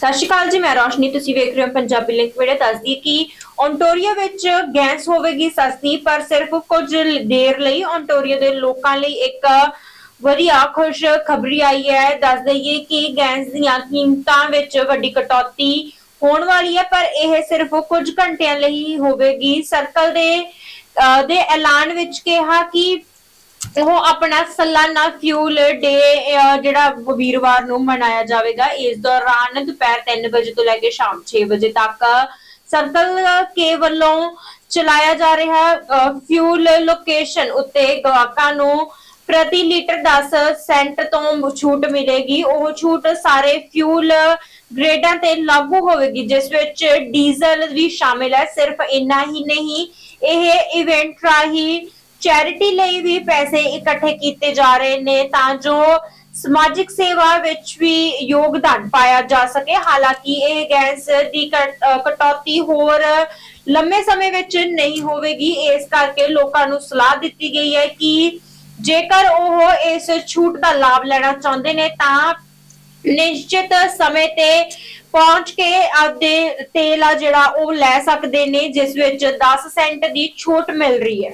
ਸਤਿ ਸ਼੍ਰੀ ਅਕਾਲ ਜੀ ਮੈਂ ਰੋਸ਼ਨੀ ਤੁਸੀਂ ਵੇਖ ਰਹੇ ਹੋ ਪੰਜਾਬੀ ਲਿੰਕ ਵੀਡੀਓ ਦੱਸਦੀ ਹੈ ਕਿ ਓਨਟਾਰੀਓ ਵਿੱਚ ਗੈਸ ਹੋਵੇਗੀ ਸਸਤੀ ਪਰ ਸਿਰਫ ਕੁਝ ਦੇਰ ਲਈ ਓਨਟਾਰੀਓ ਦੇ ਲੋਕਾਂ ਲਈ ਇੱਕ ਵਧੀਆ ਖੁਸ਼ ਖਬਰੀ ਆਈ ਹੈ। ਦੱਸ ਦਈਏ ਕਿ ਗੈਸ ਦੀਆਂ ਕੀਮਤਾਂ ਵਿੱਚ ਵੱਡੀ ਕਟੌਤੀ ਹੋਣ ਵਾਲੀ ਹੈ ਪਰ ਇਹ ਸਿਰਫ ਕੁਝ ਘੰਟਿਆਂ ਲਈ ਹੋਵੇਗੀ। ਸਰਕਲ ਦੇ ਅਹ, ਦੇ ਐਲਾਨ ਵਿੱਚ ਕਿਹਾ ਕਿ ਉਹ ਆਪਣਾ ਸਾਲਾਨਾ ਫਿਊਲ ਡੇ ਜਿਹੜਾ ਵੀਰਵਾਰ ਨੂੰ ਮਨਾਇਆ ਜਾਵੇਗਾ, ਇਸ ਦੌਰਾਨ ਦੁਪਹਿਰ 3 ਵਜੇ ਤੋਂ ਲੈ ਕੇ ਸ਼ਾਮ 6 ਵਜੇ ਤੱਕ ਸਰਕਲ ਕੇ ਵੱਲੋਂ ਚਲਾਇਆ ਜਾ ਰਿਹਾ ਫਿਊਲ ਲੋਕੇਸ਼ਨ ਉੱਤੇ ਗਾਹਕਾਂ ਨੂੰ ਪ੍ਰਤੀ ਲੀਟਰ 10 ਸੈਂਟ ਤੋਂ ਛੂਟ ਮਿਲੇਗੀ। ਉਹ ਛੂਟ ਸਾਰੇ ਫਿਊਲ ਗ੍ਰੇਡਾਂ ਤੇ ਲਾਗੂ ਹੋਵੇਗੀ, ਜਿਸ ਵਿੱਚ ਡੀਜ਼ਲ ਵੀ ਸ਼ਾਮਿਲ ਹੈ। ਸਿਰਫ ਇੰਨਾ ਹੀ ਨਹੀਂ, ਇਹ ਇਵੈਂਟ ਰਾਹੀਂ ਚੈਰਿਟੀ ਲਈ ਵੀ ਪੈਸੇ ਇਕੱਠੇ ਕੀਤੇ ਜਾ ਰਹੇ ਨੇ ਤਾਂ ਜੋ ਸਮਾਜਿਕ ਸੇਵਾ ਵਿੱਚ ਵੀ ਯੋਗਦਾਨ ਪਾਇਆ ਜਾ ਸਕੇ। ਹਾਲਾਂਕਿ ਇਹ ਗੈਸ ਦੀ ਕਟੌਤੀ ਹੋਰ ਲੰਮੇ ਸਮੇਂ ਵਿੱਚ ਨਹੀਂ ਹੋਵੇਗੀ। ਇਸ ਕਰਕੇ ਲੋਕਾਂ ਨੂੰ ਸਲਾਹ ਦਿੱਤੀ ਗਈ ਹੈ ਕਿ ਜੇਕਰ ਉਹ ਇਸ ਛੂਟ ਦਾ ਲਾਭ ਲੈਣਾ ਚਾਹੁੰਦੇ ਨੇ ਤਾਂ ਨਿਸ਼ਚਿਤ ਸਮੇਂ ਤੇ ਪਹੁੰਚ ਕੇ ਆਪਦੇ ਤੇਲ ਆ ਜਿਹੜਾ ਉਹ ਲੈ ਸਕਦੇ ਨੇ, ਜਿਸ ਵਿੱਚ 10 ਸੈਂਟ ਦੀ ਛੂਟ ਮਿਲ ਰਹੀ ਹੈ।